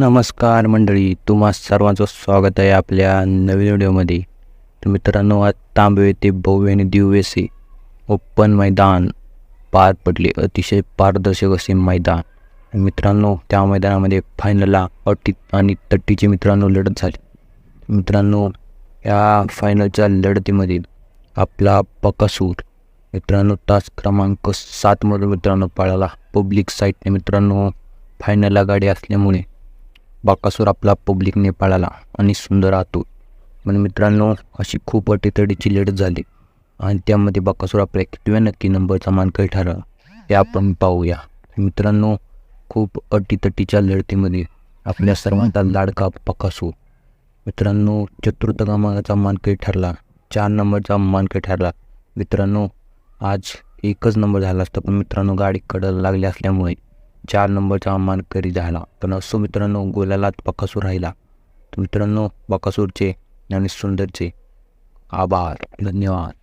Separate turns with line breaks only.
नमस्कार मंडळी तुम्हा सर्वांचं स्वागत आहे आपल्या नवीन व्हिडिओमध्ये. तर मित्रांनो आज तांबे ते भव्य आणि दिव्यसे ओपन मैदान पार पडले. अतिशय पारदर्शक असे मैदान. मित्रांनो त्या मैदानामध्ये फायनलला अटी आणि तट्टीची मित्रांनो लढत झाली. मित्रांनो या फायनलच्या लढतीमध्ये आपला पकासूर मित्रांनो तास क्रमांक सातमधून मित्रांनो पळाला. पब्लिक साईटने मित्रांनो फायनलला गाडी असल्यामुळे बाकासूर आपला पब्लिकने पळाला आणि सुंदर आतूर. पण मित्रांनो अशी खूप अटीतडीची लढत झाली. आणि त्यामध्ये बाकासूर आपल्या कितव्या नक्की नंबरचा मानकरी ठरला. हे आपण पाहूया. मित्रांनो खूप अटीतटीच्या लढतीमध्ये आपल्या सर्वांचा लाडका बकासूर. मित्रांनो चतुर्थ क्रमांकाचा मानकरी ठरला. चार नंबरचा मानकरी ठरला. मित्रांनो आज एकच नंबर झाला असता पण मित्रांनो गाडी कडल लागली असल्यामुळे चार नंबरचा मानकरी झाला. पण असो मित्रांनो गोलालात बकासूर राहिला. मित्रांनो बकासूरचे आणि सुंदरचे आभार. धन्यवाद.